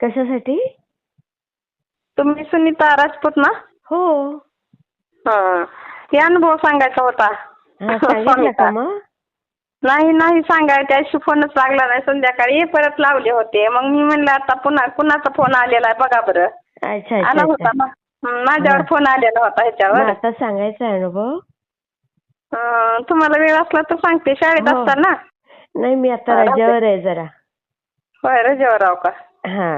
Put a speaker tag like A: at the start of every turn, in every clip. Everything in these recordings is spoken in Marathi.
A: कशासाठी?
B: तुम्ही सुनीता राजपूत ना?
A: हो.
B: हं. हे अनुभव सांगायचा होता.
A: हा सांगितलं का मग?
B: नाही नाही सांगाय त्याशी फोनच लागला नाही. संध्याकाळी परत लावले होते. मग मी म्हणलं आता पुन्हा कुणाचा फोन आलेला आहे बघा बरं.
A: अच्छा
B: आला
A: अच्छा
B: होता
A: अच्छा.
B: ना हं, माझ्यावर
A: हा.
B: फोन आलेला होता
A: मग
B: ह्याच्यावर
A: आता सांगायचा आहे अनुभव.
B: हं, तुम्हाला वेळ असला तर सांगते. शाळेत
A: हो.
B: असताना?
A: नाही मी आता
B: हा.
A: रजेवर आहे जरा.
B: होय रजेवर राव का?
A: हा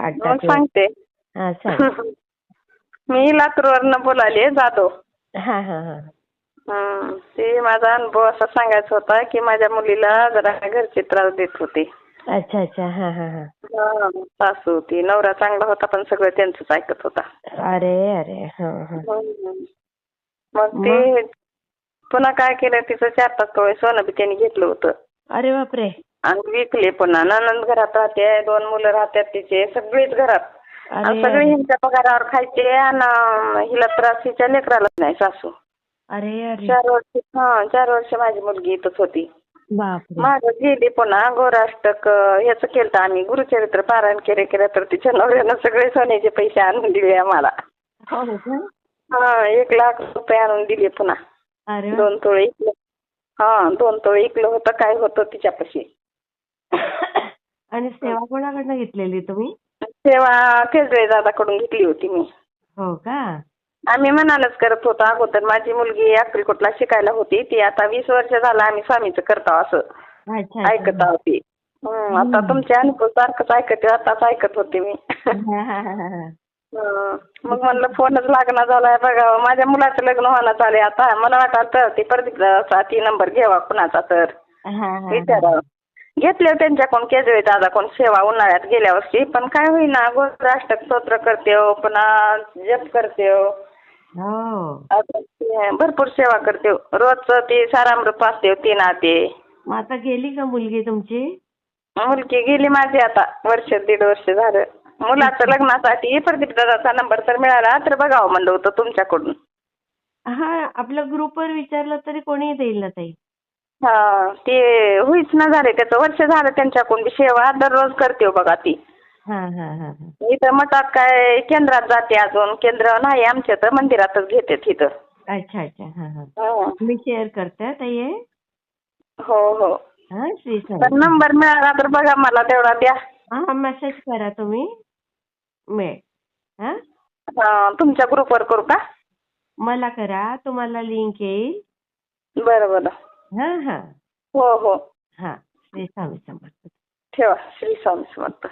A: आठ
B: मग सांगते.
A: हा सांग.
B: मी लातूरवरनं बोलाले जाधव.
A: हा हा हा.
B: हं, ते माझा अनुभव असा सांगायचा होता की माझ्या मुलीला जरा घरचे त्रास देत होते.
A: अच्छा अच्छा. हा हा
B: सासू होती नवरा चांगला होता पण सगळं त्यांचंच ऐकत होता.
A: अरे अरे. हा हं.
B: मग ते पुन्हा काय केलं तिचं चार पाच तोळे सोनं बी त्यांनी घेतलं होतं.
A: अरे बापरे.
B: आणि विकले पुन्हा ननंद घरात राहते दोन मुलं राहतात तिचे सगळीच घरात. आणि
A: अरे
B: सगळे हिंच्या पगारावर खायचे आणि हिला त्रास हिच्या लेकराला नाही सासू.
A: अरे अरे.
B: चार वर्ष हा चार वर्ष माझी मुलगी इथंच होती.
A: बापरे.
B: मागं गेली पुन्हा घोराष्टक ह्याचं केलं आम्ही गुरुचरित्र पारायण केले केलं तर तिच्या नवऱ्यानं सगळे सोन्याचे पैसे आणून दिले आम्हाला.
A: हो का?
B: हा एक लाख रुपये आणून दिले पुन्हा.
A: अरे वा.
B: दोन तोळे इकलं. हा दोन तोळे इकलं होतं काय होतं तिच्यापाशी.
A: आणि सेवा कोणाकडनं घेतलेली तुम्ही?
B: तेव्हा केजळे दादाकडून घेतली होती मी.
A: हो का?
B: आम्ही म्हणालच करत होतो अगोदर. माझी मुलगी अक्कलकोटला शिकायला होती. ती आता वीस वर्ष झालं आम्ही स्वामीचं करतो असं.
A: अच्छा
B: ऐकत आहोत ती हं, आता तुमचे अनुभव सारखंच ऐकते आताच ऐकत होते मी.
A: हा,
B: मग म्हणलं फोनच लागणार झालाय बघा. माझ्या मुलाचं लग्न होणं आहे आता. मला वाटलं तर ते प्रदीप ती नंबर घ्यावा कुणाचा तर. विचारावं. घेतले त्यांच्याकडून दादा कोण सेवा उन्हाळ्यात गेल्या वर्षी पण काय होईना गोष्ट स्तोत्र करते हो, पुन्हा जप करते हो.
A: हो.
B: आता ते भरपूर सेवा करते हो. रोजचं ते सारामृत वाचते हो, तीन आते.
A: मग आता गेली का मुलगी तुमची?
B: मुलगी गेली माझी आता वर्ष दीड वर्ष झालं. मुलाचं लग्नासाठी प्रदीप दादाचा नंबर तर मिळाला तर बघावं म्हणलं होतं तुमच्याकडून.
A: हा आपल्या ग्रुपवर विचारलं तरी कोणी देईल ना ताई?
B: हा ते होईच ना झाले त्याचं वर्ष झालं त्यांच्याकडून सेवा दररोज करते हो बघा ती.
A: हा हा हा हा.
B: इथं मठात काय केंद्रात जाते अजून केंद्र नाही आमच्या तर मंदिरातच घेते तिथं.
A: अच्छा अच्छा हा हा.
B: हा.
A: मी शेअर करते हा ताई हे.
B: हो हो.
A: हा श्री
B: तर नंबर मिळाला तर बघा मला तेवढा द्या.
A: हा मेसेज करा तुम्ही. मिळेल हा?
B: हा तुमच्या ग्रुपवर करू का?
A: मला करा तुम्हाला लिंक येईल.
B: बरं बरं.
A: हा हा.
B: हो हो.
A: हा श्री स्वामी समर्थ.
B: ठेवा श्री स्वामी समर्थ.